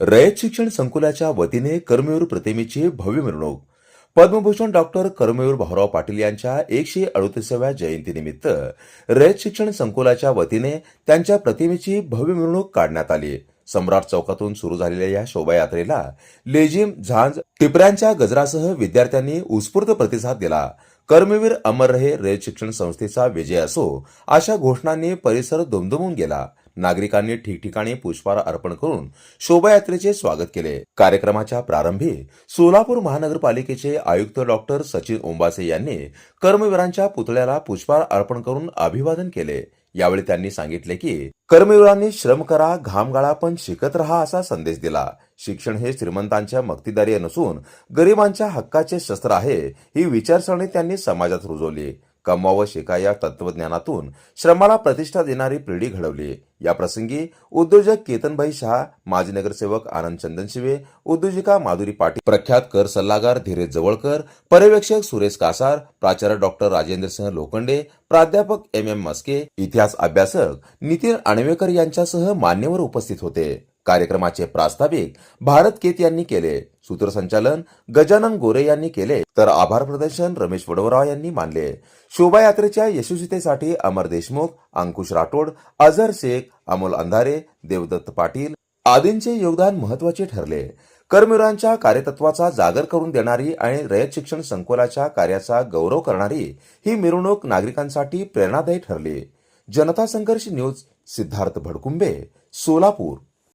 रयत शिक्षण संकुलाच्या वतीने कर्मवीर प्रतिमेची भव्य मिरवणूक. पद्मभूषण डॉक्टर कर्मवीर भाऊराव पाटील यांच्या एकशे अडतीसाव्या जयंतीनिमित्त रयत शिक्षण संकुलाच्या वतीने त्यांच्या प्रतिमेची भव्य मिरवणूक काढण्यात आली. सम्राट चौकातून सुरू झालेल्या या शोभायात्रेला लेझिम झांज टिपऱ्यांच्या गजरासह विद्यार्थ्यांनी उत्स्फूर्त प्रतिसाद दिला. कर्मवीर अमर रहे रयत शिक्षण संस्थेचा विजय असो अशा घोषणांनी परिसर दुमदुमून गेला. नागरिकांनी ठिकठिकाणी पुष्पहार अर्पण करून शोभायात्रेचे स्वागत केले. कार्यक्रमाच्या प्रारंभी सोलापूर महानगरपालिकेचे आयुक्त डॉक्टर सचिन ओंबासे यांनी कर्मवीरांच्या पुतळ्याला पुष्पहार अर्पण करून अभिवादन केले. यावेळी त्यांनी सांगितले की कर्मवीरांनी श्रम करा घाम गाळा पण शिकत रहा असा संदेश दिला. शिक्षण हे श्रीमंतांच्या मक्तीदारी नसून गरिबांच्या हक्काचे शस्त्र आहे ही विचारसरणी त्यांनी समाजात रुजवली. कमवा व शिका या तत्वज्ञानातून श्रमाला प्रतिष्ठा देणारी पिढी घडवली. या प्रसंगी उद्योजक केतनभाई शहा माजी नगरसेवक आनंद चंदन शिवे उद्योजिका माधुरी पाटील प्रख्यात कर सल्लागार धीरज जवळकर पर्यवेक्षक सुरेश कासार प्राचार्य डॉक्टर राजेंद्रसिंह लोखंडे प्राध्यापक एम एम मस्के इतिहास अभ्यासक नितीन आणवेकर यांच्यासह मान्यवर उपस्थित होते. कार्यक्रमाचे प्रास्ताविक भारत केत यांनी केले. सूत्रसंचालन गजानन गोरे यांनी केले. तर आभार प्रदर्शन रमेश वडवराव यांनी मानले. शोभायात्रेच्या यशस्वीतेसाठी अमर देशमुख अंकुश राठोड अझर शेख अमोल अंधारे देवदत्त पाटील आदींचे योगदान महत्त्वाचे ठरले. कर्मवीरांच्या कार्यतत्वाचा जागर करून देणारी आणि रयत शिक्षण संकुलाच्या कार्याचा गौरव करणारी ही मिरवणूक नागरिकांसाठी प्रेरणादायी ठरली. जनता संघर्ष न्यूज सिद्धार्थ भडकुंबे सोलापूर.